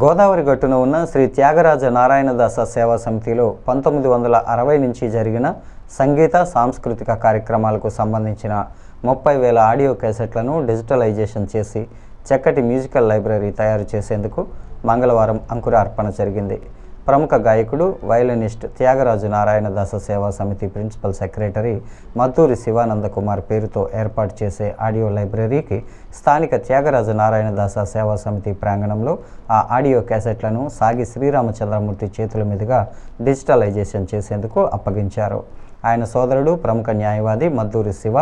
గోదావరి గట్టున ఉన్న శ్రీ త్యాగరాజ నారాయణదాస సేవా సమితిలో పంతొమ్మిది వందల అరవై నుంచి జరిగిన సంగీత సాంస్కృతిక కార్యక్రమాలకు సంబంధించిన ముప్పై వేల ఆడియో క్యాసెట్లను డిజిటలైజేషన్ చేసి చక్కటి మ్యూజికల్ లైబ్రరీ తయారు చేసేందుకు మంగళవారం అంకురార్పణ జరిగింది. ప్రముఖ గాయకుడు violinist Tyagaraju Narayanadasa Seva Samiti principal secretary Madduri Sivananda Kumar పేరుతో ఏర్పాటు చేసే ఆడియో లైబ్రరీకి స్థానిక త్యాగరాజు నారాయణదాస సేవా సమితి ప్రాంగణంలో ఆ ఆడియో క్యాసెట్లను సాగి శ్రీరామచంద్రమూర్తి చేతుల మీదుగా డిజిటలైజేషన్ చేసేందుకు అప్పగించారు. ఆయన సోదరుడు ప్రముఖ న్యాయవాది మద్దూరి శివ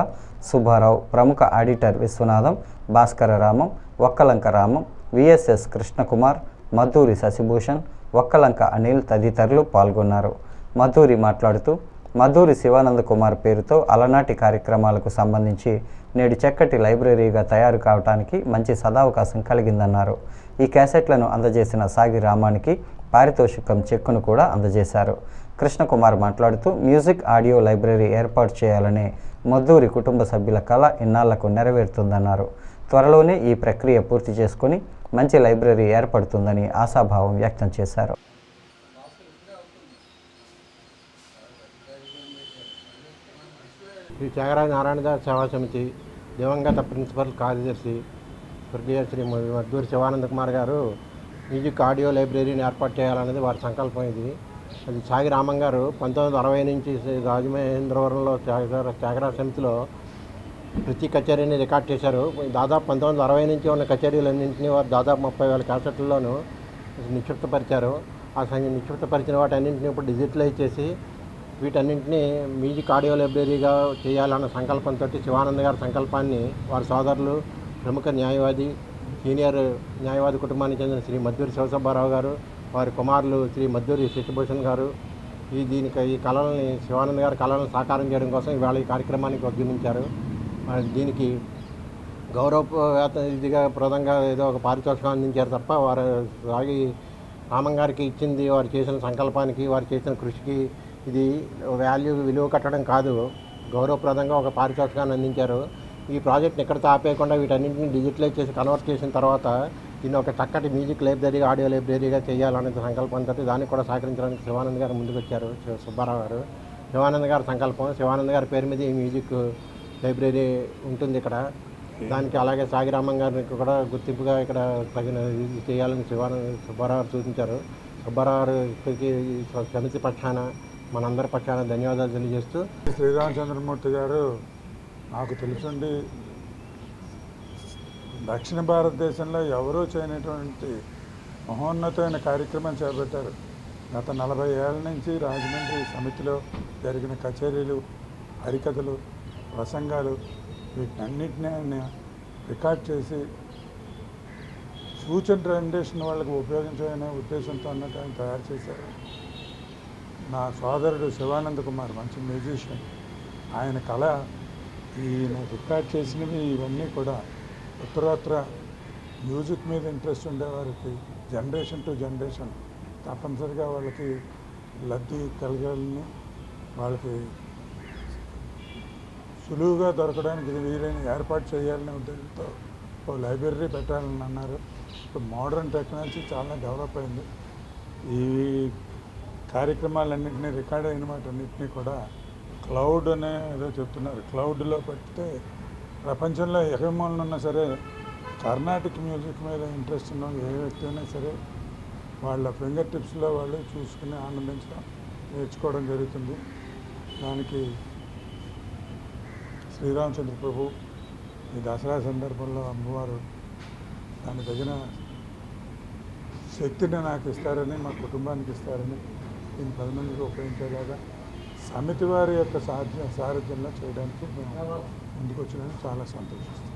సుబ్బారావు ప్రముఖ ఆడిటర్ విశ్వనాథం భాస్కర రామం ఒక్కలంక రామం విఎస్ఎస్ కృష్ణకుమార్ మద్దూరి శశిభూషణ్ ఒక్కలంక అనిల్ తదితరులు పాల్గొన్నారు. మధూరి మాట్లాడుతూ మధూరి శివానంద కుమార్ పేరుతో అలనాటి కార్యక్రమాలకు సంబంధించి నేడు చక్కటి లైబ్రరీగా తయారు కావడానికి మంచి సదావకాశం కలిగిందన్నారు. ఈ క్యాసెట్లను అందజేసిన సాగి రామానికి పారితోషికం చెక్కును కూడా అందజేశారు. కృష్ణకుమార్ మాట్లాడుతూ మ్యూజిక్ ఆడియో లైబ్రరీ ఏర్పాటు చేయాలనే మద్దూరి కుటుంబ సభ్యుల కళ ఇన్నాళ్ళకు నెరవేరుతుందన్నారు. త్వరలోనే ఈ ప్రక్రియ పూర్తి చేసుకొని మంచి లైబ్రరీ ఏర్పడుతుందని ఆశాభావం వ్యక్తం చేశారు. శ్రీ త్యాగరాజ నారాయణదాస్ సేవా సమితి దివంగత ప్రిన్సిపల్ కార్యదర్శి స్వర్గీయ శ్రీ మద్దూరి శివానంద కుమార్ గారు మ్యూజిక్ ఆడియో లైబ్రరీని ఏర్పాటు చేయాలనేది వారి సంకల్పం ఇది. అది సాగి రామం గారు పంతొమ్మిది వందల అరవై నుంచి శ్రీ రాజమహేంద్రవరంలో త్యాగరాజ త్యాగరాజ సమితిలో ప్రతి కచేరీని రికార్డ్ చేశారు. దాదాపు పంతొమ్మిది వందల అరవై నుంచి ఉన్న కచేరీలన్నింటినీ వారు దాదాపు ముప్పై వేల క్యాసెట్లలోనూ నిక్షిప్తపరిచారు. ఆ సంఖ్య నిక్షిప్తపరిచిన వాటన్నింటినీ ఇప్పుడు డిజిటలైజ్ చేసి వీటన్నింటినీ మ్యూజిక్ ఆడియో లైబ్రరీగా చేయాలన్న సంకల్పంతో శివానంద్ గారి సంకల్పాన్ని వారి సోదరులు ప్రముఖ న్యాయవాది సీనియర్ న్యాయవాది కుటుంబానికి చెందిన శ్రీ మద్దూరి శివసుబ్బారావు గారు వారి కుమారులు శ్రీ మద్దూరి శశిభూషణ్ గారు ఈ దీనికి ఈ కళలని శివానంద్ గారి కళలను సాకారం చేయడం కోసం ఇవాళ ఈ కార్యక్రమానికి ఉద్యమించారు మరి దీనికి గౌరవవేత ఇదిగా ప్రదంగా ఏదో ఒక పారితోషికం అందించారు తప్ప వారు సాగి రామంగారికి ఇచ్చింది వారు చేసిన సంకల్పానికి వారు చేసిన కృషికి ఇది వాల్యూ విలువ కట్టడం కాదు. గౌరవప్రదంగా ఒక పారితోషికాన్ని అందించారు. ఈ ప్రాజెక్ట్ని ఎక్కడితో ఆపేయకుండా వీటన్నింటిని డిజిటలైజ్ చేసి కన్వర్ట్ చేసిన తర్వాత దీన్ని ఒక చక్కటి మ్యూజిక్ లైబ్రరీ ఆడియో లైబ్రరీగా చేయాలనే సంకల్పంతో దానికి కూడా సహకరించడానికి శివానంద్ గారు ముందుకొచ్చారు. సుబ్బారావు గారు. శివానంద్ గారి సంకల్పం శివానంద్ గారి పేరు మీద ఈ మ్యూజిక్ లైబ్రరీ ఉంటుంది ఇక్కడ. దానికి అలాగే సాగిరామం గారికి కూడా గుర్తింపుగా ఇక్కడ తగిన ఇది చేయాలని శివానంద సుబ్బారావు సూచించారు. సుబ్బారావు సమితి పక్షాన మనందరి పక్షాన ధన్యవాదాలు తెలియజేస్తూ శ్రీరామచంద్రమూర్తి గారు నాకు తెలుసుండి దక్షిణ భారతదేశంలో ఎవరూ చేయనటువంటి మహోన్నతమైన కార్యక్రమం చేపట్టారు. గత నలభై ఏళ్ళ నుంచి రాజమండ్రి సమితిలో జరిగిన కచేరీలు హరికథలు ప్రసంగాలు వీటన్నిటిని ఆయన రికార్డ్ చేసి ఫ్యూచర్ జనరేషన్ వాళ్ళకి ఉపయోగించాలనే ఉద్దేశంతో అన్నట్టు ఆయన తయారు చేశారు. నా సోదరుడు శివానంద కుమార్ మంచి మ్యూజిషియన్. ఆయన కళ ఈయన రికార్డ్ చేసినవి ఇవన్నీ కూడా ఉత్తరోత్తర మ్యూజిక్ మీద ఇంట్రెస్ట్ ఉండేవారికి జనరేషన్ టు జనరేషన్ తప్పనిసరిగా వాళ్ళకి లబ్ధి కలగాలని వాళ్ళకి సులువుగా దొరకడానికి వీలైన ఏర్పాటు చేయాలనే ఉద్దేశంతో ఓ లైబ్రరీ పెట్టాలని అన్నారు. ఇప్పుడు మోడర్న్ టెక్నాలజీ చాలా డెవలప్ అయింది. ఈ కార్యక్రమాలన్నింటినీ రికార్డ్ అయిన వాటన్నింటినీ కూడా క్లౌడ్ అనే ఏదో చెప్తున్నారు. క్లౌడ్లో పెడితే ప్రపంచంలో ఎగమూలన ఉన్నా సరే కర్ణాటిక్ మ్యూజిక్ మీద ఇంట్రెస్ట్ ఉన్న ఏ వ్యక్తి అయినా సరే వాళ్ళ ఫింగర్ టిప్స్లో వాళ్ళు చూసుకుని ఆనందించడం నేర్చుకోవడం జరుగుతుంది. దానికి శ్రీరామచంద్ర ప్రభు ఈ దసరా సందర్భంలో అమ్మవారు దాని తగిన శక్తిని నాకు ఇస్తారని మా కుటుంబానికి ఇస్తారని దీన్ని పది మందికి ఉపయోగించేలాగా సమితి వారి యొక్క సాధ్య సారథ్యంలో చేయడానికి మేము ముందుకు వచ్చినందుకు చాలా సంతోషిస్తాం